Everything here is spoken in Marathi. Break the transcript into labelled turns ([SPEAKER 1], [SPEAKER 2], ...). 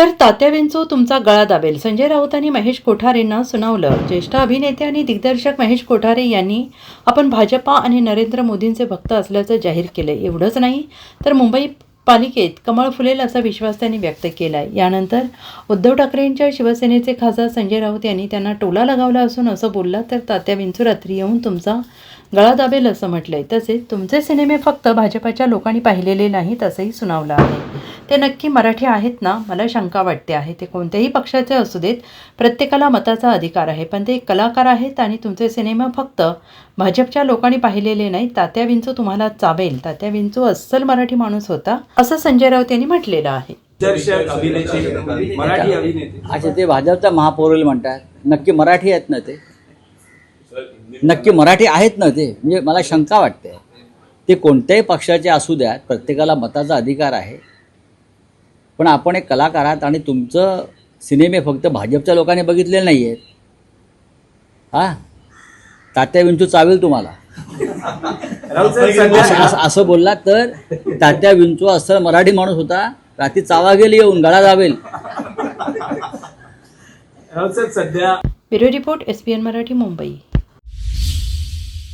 [SPEAKER 1] तर तात्याविंचू तुमचा गळा दाबेल. संजय राऊत आणि महेश कोठारेंना सुनावलं. ज्येष्ठ अभिनेते आणि दिग्दर्शक महेश कोठारे यांनी आपण भाजपा आणि नरेंद्र मोदींचे भक्त असल्याचं जाहीर केलं एवढंच नाही तर मुंबई पालिकेत कमळ फुलेल असा विश्वास त्यांनी व्यक्त केला आहे यानंतर उद्धव ठाकरेंच्या शिवसेनेचे खासदार संजय राऊत यांनी त्यांना टोला लगावला असून असं बोलला तर तात्या विंचू रात्री येऊन तुमचा गळा दाबेल असं म्हटलंय. तसेच तुमचे सिनेमे फक्त भाजपाच्या लोकांनी पाहिलेले नाहीत असंही सुनावलं आहे. ते नक्की मराठी आहेत ना मला शंका वाटते आहे. ते कोणत्याही पक्षाचे असू देत प्रत्येकाला मताचा अधिकार आहे. पण ते कलाकार आहेत आणि तुमचे सिनेमा फक्त भाजपच्या लोकांनी पाहिलेले नाही. तात्या विंचू तुम्हाला चावेल. तात्या विंचू अस्सल मराठी माणूस होता असं संजय राऊत यांनी म्हटलेलं आहे.
[SPEAKER 2] अच्छा. ते भाजपचा महापौर म्हणतात. नक्की मराठी आहेत ना ते? नक्की मराठी आहेत ना ते? म्हणजे मला शंका वाटते. ते कोणत्याही पक्षाचे असू द्यात प्रत्येकाला मताचा अधिकार आहे. पण आपण एक कलाकार आहात आणि तुमचं सिनेमे फक्त भाजपच्या लोकांनी बघितलेले नाही आहेत हा? तात्या विंचू चावेल तुम्हाला. असं बोलला तर तात्या विंचू असं मराठी माणूस होता. रात्री चावा गेली येऊन गळा
[SPEAKER 3] साहेब सध्या
[SPEAKER 1] bureau report S P N Marathi Mumbai.